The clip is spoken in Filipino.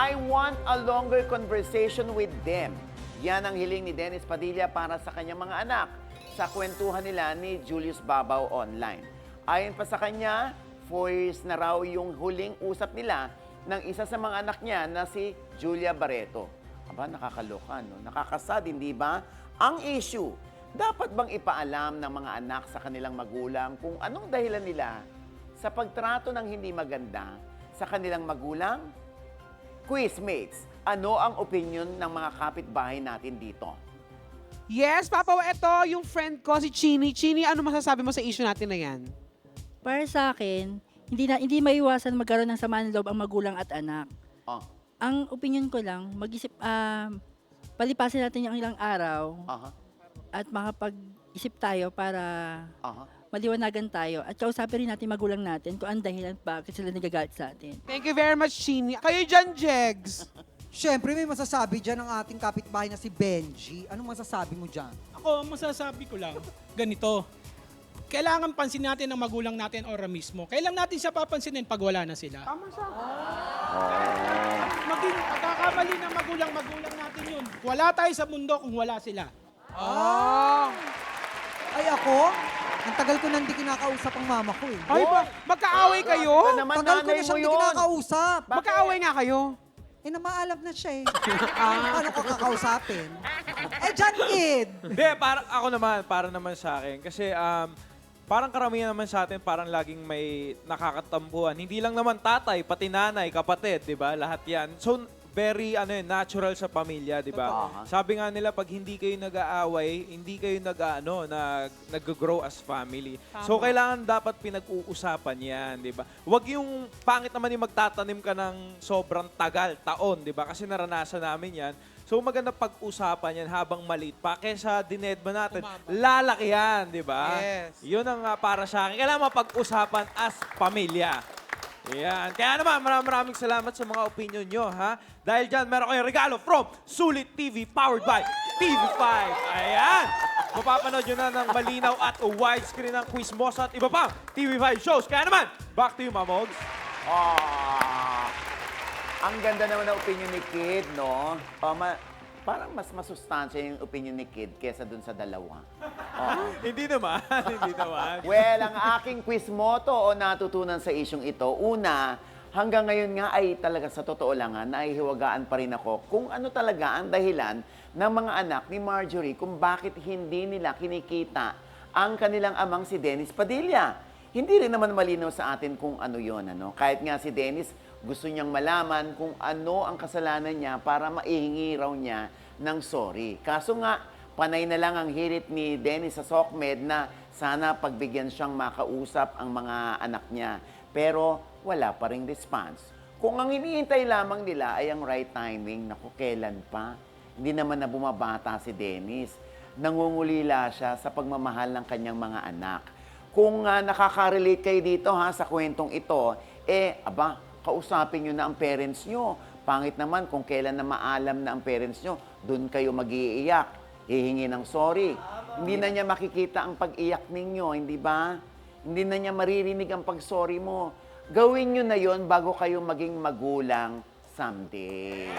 I want a longer conversation with them. Yan ang hiling ni Dennis Padilla para sa kanyang mga anak sa kwentuhan nila ni Julius Babaw online. Ayon pa sa kanya, four years na raw yung huling usap nila ng isa sa mga anak niya na si Julia Barreto. Aba, nakakaloka, no? Nakakasad, hindi ba? Ang issue, dapat bang ipaalam ng mga anak sa kanilang magulang kung anong dahilan nila sa pagtrato ng hindi maganda sa kanilang magulang? Quizmates, ano ang opinion ng mga kapitbahay natin dito? Yes, Papa, ito yung friend ko, si Chini. Chini, ano masasabi mo sa issue natin na yan? Para sa akin, hindi na hindi maiwasan magkaroon ng samaan ng loob ang magulang at anak. Oh, Ang opinion ko lang, mag-isip ah, palipasin natin yung ilang araw aha, at makapag-isip tayo para aha. maliwanagan tayo at kausapin rin natin magulang natin kung ang dahilan bakit sila nagagalit sa atin. Thank you very much, Chini. Kayo dyan, Jegs. Siyempre, may masasabi dyan ang ating kapitbahay na si Benji. Anong masasabi mo dyan? Ako, masasabi ko lang, ganito. Kailangan pansin natin ang magulang natin ora mismo. Kailan natin siya papansinin pag wala na sila? Tama siya. Maging pagkakamali ng magulang-magulang natin yun. Wala tayo sa mundo kung wala sila. Oh. Ay ako, ang tagal ko nang di kinakausap ang mama ko eh. Ay, ba, magkaaway kayo? Naman, Tagal ko nanay na mo siyang di yun. kinakausap. Magkaaway nga kayo? Eh, namaalam na siya eh. Paano ko kakausapin? Eh, John Kid! Hindi, para, ako naman, para naman sa akin. Kasi um, parang karamihan naman sa atin, parang laging may nakakatampuhan. Hindi lang naman tatay, pati nanay, kapatid, di ba? Lahat yan. So, very ano yun, natural sa pamilya, di ba? Totoo. Sabi nga nila, pag hindi kayo nag-aaway, hindi kayo nag, ano, nag, nag-grow as family. So, kailangan dapat pinag-uusapan yan, di ba? Huwag yung pangit naman yung magtatanim ka ng sobrang tagal, taon, di ba? Kasi naranasan namin yan. So, maganda pag-usapan yan habang maliit pa. Kesa dinedma natin, lalaki yan, di ba? Yes. Yun ang ah, para sa akin. Kailangan mapag-usapan as pamilya. Yan. Kaya naman, maraming maraming salamat sa mga opinion nyo, ha? Dahil dyan, meron kayong regalo from Sulit TV powered by TV5. Ayan! Mapapanood nyo na ng malinaw at widescreen ng quiz mo at iba pang TV5 shows. Kaya naman, back to you, Mamogs. Ah, ang ganda naman ng opinion ni Kid, no? Ma- parang mas masustansya yung opinion ni Kid kesa dun sa dalawa. Oo. hindi naman, hindi naman. Well, ang aking quiz motto o natutunan sa isyong ito, una, hanggang ngayon nga ay talaga sa totoo lang nga, nahihiwagaan pa rin ako kung ano talaga ang dahilan ng mga anak ni Marjorie kung bakit hindi nila kinikita ang kanilang amang si Dennis Padilla. Hindi rin naman malinaw sa atin kung ano yon ano. Kahit nga si Dennis, gusto niyang malaman kung ano ang kasalanan niya para maihingi raw niya ng sorry. Kaso nga, panay na lang ang hirit ni Dennis sa SOCMED na sana pagbigyan siyang makausap ang mga anak niya. Pero wala pa ring response. Kung ang hinihintay lamang nila ay ang right timing, naku, kailan pa? Hindi naman na bumabata si Dennis. Nangungulila siya sa pagmamahal ng kanyang mga anak. Kung uh, nakaka-relate kayo dito ha sa kwentong ito, eh, aba, kausapin nyo na ang parents nyo. Pangit naman kung kailan na maalam na ang parents nyo, doon kayo mag-iiyak, hihingi ng sorry. Hindi na niya makikita ang pag-iyak ninyo, hindi ba? Hindi na niya maririnig ang pag-sorry mo. Gawin nyo na yon bago kayo maging magulang someday.